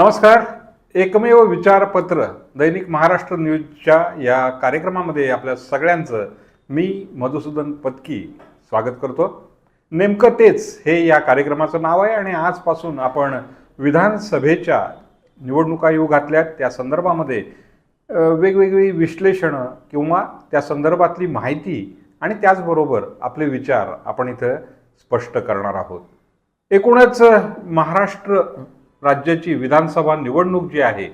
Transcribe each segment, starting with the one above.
नमस्कार. एकमेव विचारपत्र दैनिक महाराष्ट्र न्यूजच्या या कार्यक्रमामध्ये आपल्या सगळ्यांचं मी मधुसूदन पत्की स्वागत करतो. नेमकं तेच हे या कार्यक्रमाचं नाव आहे आणि आजपासून आपण विधानसभेच्या निवडणुका येऊ घातल्या त्या संदर्भामध्ये वेगवेगळी विश्लेषणं किंवा त्या संदर्भातली माहिती आणि त्याचबरोबर आपले विचार आपण इथं स्पष्ट करणार आहोत. एकूणच महाराष्ट्र राज्याची विधानसभा निवडणूक जी आहे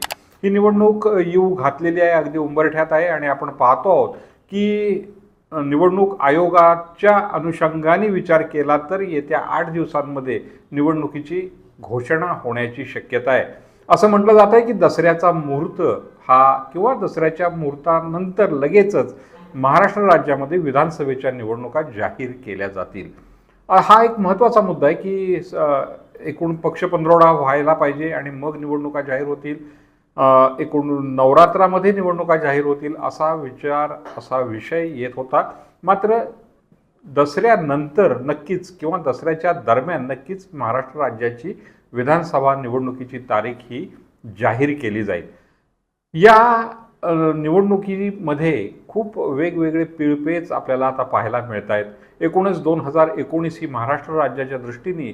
ही निवडणूक येऊ घातलेली आहे अगदी उंबरठ्यात आहे. आणि आपण पाहतो आहोत की निवडणूक आयोगाच्या अनुषंगाने विचार केला तर येत्या आठ दिवसांमध्ये निवडणुकीची घोषणा होण्याची शक्यता आहे. असं म्हटलं जात आहे की दसऱ्याचा मुहूर्त हा किंवा दसऱ्याच्या मुहूर्तानंतर लगेचच महाराष्ट्र राज्यामध्ये विधानसभेच्या निवडणुका जाहीर केल्या जातील. हा एक महत्त्वाचा मुद्दा आहे की एकूण पक्ष पंधरवडा व्हायला पाहिजे आणि मग निवडणुका जाहीर होतील. एकूण नवरात्रामध्ये निवडणुका जाहीर होतील असा विचार असा विषय येत होता. मात्र दसऱ्यानंतर नक्कीच किंवा दसऱ्याच्या दरम्यान नक्कीच महाराष्ट्र राज्याची विधानसभा निवडणुकीची तारीख ही जाहीर केली जाईल. या निवडणुकीमध्ये खूप वेगवेगळे पिळपेच आपल्याला आता पाहायला मिळत आहेत एकूणच दोन हजार एकोणीस ही महाराष्ट्र राज्याच्या दृष्टीने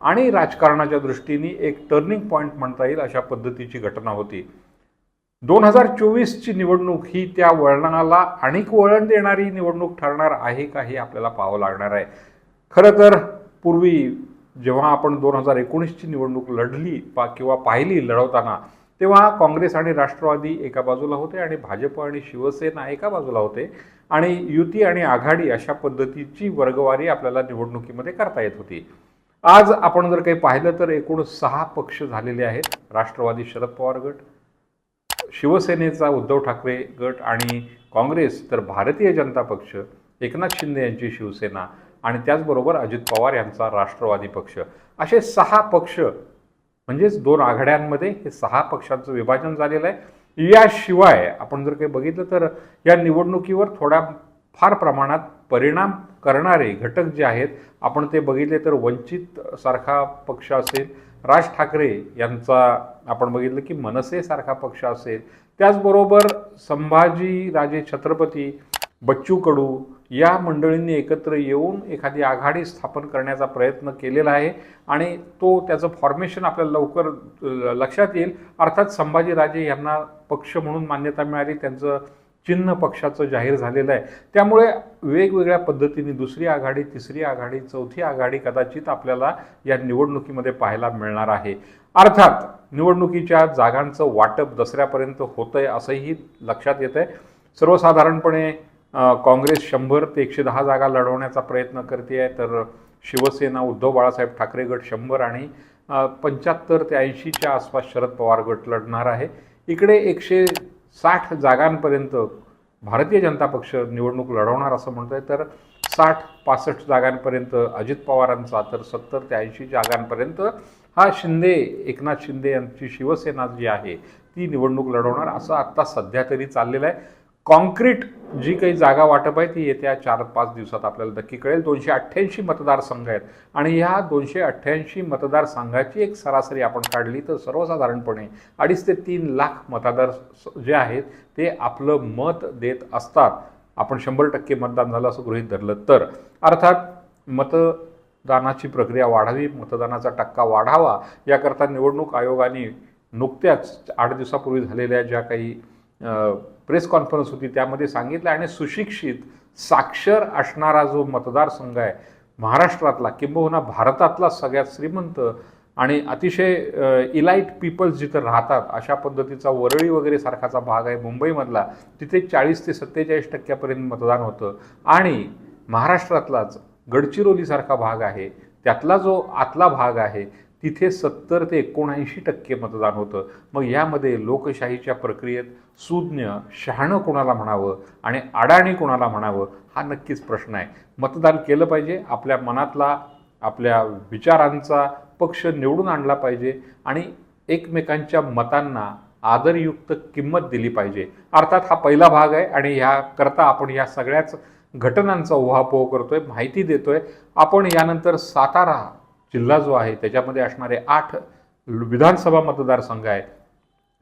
आणि राजकारणाच्या दृष्टीने एक टर्निंग पॉईंट म्हणता येईल अशा पद्धतीची घटना होती. दोन हजार चोवीसची निवडणूक ही त्या वळणाला आणिक वळण देणारी निवडणूक ठरणार आहे का हे आपल्याला पाहावं लागणार आहे. खरं तर पूर्वी जेव्हा आपण दोन हजार एकोणीसची निवडणूक लढली पा किंवा पाहिली लढवताना तेव्हा काँग्रेस आणि राष्ट्रवादी एका बाजूला होते आणि भाजप आणि शिवसेना एका बाजूला होते आणि युती आणि आघाडी अशा पद्धतीची वर्गवारी आपल्याला निवडणुकीमध्ये करता येत होती. आज आपण जर काही पाहिलं तर एकूण सहा पक्ष झालेले आहेत. राष्ट्रवादी शरद पवार गट शिवसेनेचा उद्धव ठाकरे गट आणि काँग्रेस तर भारतीय जनता पक्ष एकनाथ शिंदे यांची शिवसेना आणि त्याचबरोबर अजित पवार यांचा राष्ट्रवादी पक्ष. असे सहा पक्ष म्हणजेच दोन आघाड्यांमध्ये हे सहा पक्षांचं विभाजन झालेलं आहे. याशिवाय आपण जर काही बघितलं तर या निवडणुकीवर थोड्या फार प्रमाणात परिणाम करणारे घटक जे आहेत आपण ते बघितले तर वंचित सारखा पक्ष असेल राज ठाकरे यांचा आपण बघितलं की मनसेसारखा पक्ष असेल. त्याचबरोबर संभाजी राजे छत्रपती बच्चू कडू या मंडळींनी एकत्र येऊन एखादी आघाडी स्थापन करण्याचा प्रयत्न केलेला आहे आणि तो त्याचं फॉर्मेशन आपल्याला लवकर लक्षात येईल. अर्थात संभाजीराजे यांना पक्ष म्हणून मान्यता मिळाली त्यांचं चिन्ह पक्षाचं जाहीर झालेलं आहे. त्यामुळे वेगवेगळ्या पद्धतीने दुसरी आघाडी तिसरी आघाडी चौथी आघाडी कदाचित आपल्याला या निवडणुकीमध्ये पाहायला मिळणार आहे. अर्थात निवडणुकीच्या जागांचं वाटप दसऱ्यापर्यंत होतं आहे असंही लक्षात येतं आहे सर्वसाधारणपणे काँग्रेस शंभर ते एकशे दहा जागा लढवण्याचा प्रयत्न करते आहे तर शिवसेना उद्धव बाळासाहेब ठाकरे गट शंभर आणि पंच्याहत्तर ते ऐंशीच्या आसपास शरद पवार गट लढणार आहे. इकडे एकशे साठ जागांपर्यंत भारतीय जनता पक्ष निवडणूक लढवणार असं म्हणतोय. तर साठ पासष्ट जागांपर्यंत अजित पवारांचा तर सत्तर ते ऐंशी जागांपर्यंत हा शिंदे एकनाथ शिंदे यांची शिवसेना जी आहे ती निवडणूक लढवणार. असं आत्ता सध्या तरी चाललेलं आहे. कॉन्क्रीट जी काही जागा वाटप आहे ती येत्या चार पाच दिवसात आपल्याला नक्की कळेल. दोनशे अठ्ठ्याऐंशी मतदारसंघ आहेत आणि ह्या दोनशे अठ्ठ्याऐंशी मतदारसंघाची एक सरासरी आपण काढली तर सर्वसाधारणपणे अडीच ते तीन लाख मतदार स- जे आहेत ते आपलं मत देत असतात. आपण शंभर टक्के मतदान झालं असं गृहीत धरलं तर. अर्थात मतदानाची प्रक्रिया वाढावी मतदानाचा टक्का वाढावा याकरता निवडणूक आयोगाने नुकत्याच आठ दिवसापूर्वी झालेल्या ज्या काही प्रेस कॉन्फरन्स होती त्यामध्ये सांगितलं आणि सुशिक्षित साक्षर असणारा जो मतदारसंघ आहे महाराष्ट्रातला किंबहुना भारतातला सगळ्यात श्रीमंत आणि अतिशय इलाईट पीपल्स जिथं राहतात अशा पद्धतीचा वरळी वगैरे सारखाचा भाग आहे मुंबईमधला तिथे चाळीस ते सत्तेचाळीस टक्क्यापर्यंत मतदान होतं. आणि महाराष्ट्रातलाच गडचिरोलीसारखा भाग आहे त्यातला जो आतला भाग आहे तिथे सत्तर ते एकोणऐंशी टक्के मतदान होतं. मग यामध्ये लोकशाहीच्या प्रक्रियेत सुज्ञ शहाणं कोणाला म्हणावं आणि अडाणी कोणाला म्हणावं हा नक्कीच प्रश्न आहे. मतदान केलं पाहिजे आपल्या मनातला आपल्या विचारांचा पक्ष निवडून आणला पाहिजे आणि एकमेकांच्या मतांना आदरयुक्त किंमत दिली पाहिजे. अर्थात हा पहिला भाग आहे आणि ह्याकरता आपण या सगळ्याच घटनांचा उहापोह करतोय माहिती देतोय. आपण यानंतर सातारा जिल्हा जो आहे त्याच्यामध्ये असणारे आठ विधानसभा मतदारसंघ आहे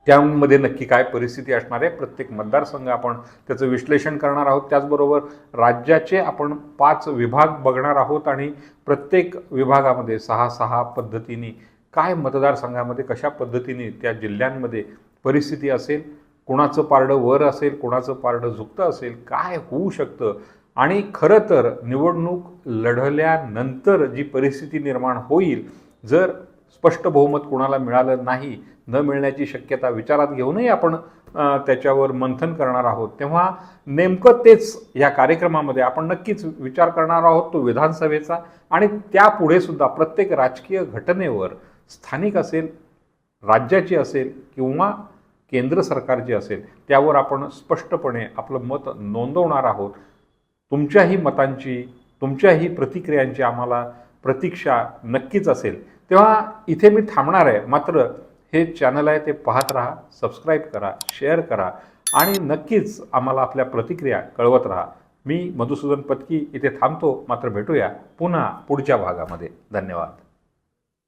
त्यामध्ये नक्की काय परिस्थिती असणार आहे प्रत्येक मतदारसंघ आपण त्याचं विश्लेषण करणार आहोत. त्याचबरोबर राज्याचे आपण पाच विभाग बघणार आहोत आणि प्रत्येक विभागामध्ये सहा सहा पद्धतीने काय मतदारसंघामध्ये कशा पद्धतीने त्या जिल्ह्यांमध्ये परिस्थिती असेल कुणाचं पारडं वर असेल कुणाचं पारडं झुकतं असेल काय होऊ शकतं आणि खरं तर निवडणूक लढल्यानंतर जी परिस्थिती निर्माण होईल जर स्पष्ट बहुमत कुणाला मिळालं नाही न मिळण्याची शक्यता विचारात घेऊनही आपण त्याच्यावर मंथन करणार आहोत तेव्हा नेमकं तेच या कार्यक्रमामध्ये आपण नक्कीच विचार करणार आहोत तो विधानसभेचा आणि त्यापुढे सुद्धा प्रत्येक राजकीय घटनेवर स्थानिक असेल राज्याची असेल किंवा केंद्र सरकारची असेल त्यावर आपण स्पष्टपणे आपलं मत नोंदवणार आहोत. तुमच्याही मतांची तुमच्याही प्रतिक्रियांची आम्हाला प्रतीक्षा नक्कीच असेल. तेव्हा इथे मी थांबणार आहे. मात्र हे चॅनल आहे ते पाहत राहा सबस्क्राईब करा शेअर करा आणि नक्कीच आम्हाला आपल्या प्रतिक्रिया कळवत राहा. मी मधुसूदन पत्की इथे थांबतो. मात्र भेटूया पुन्हा पुढच्या भागामध्ये. धन्यवाद.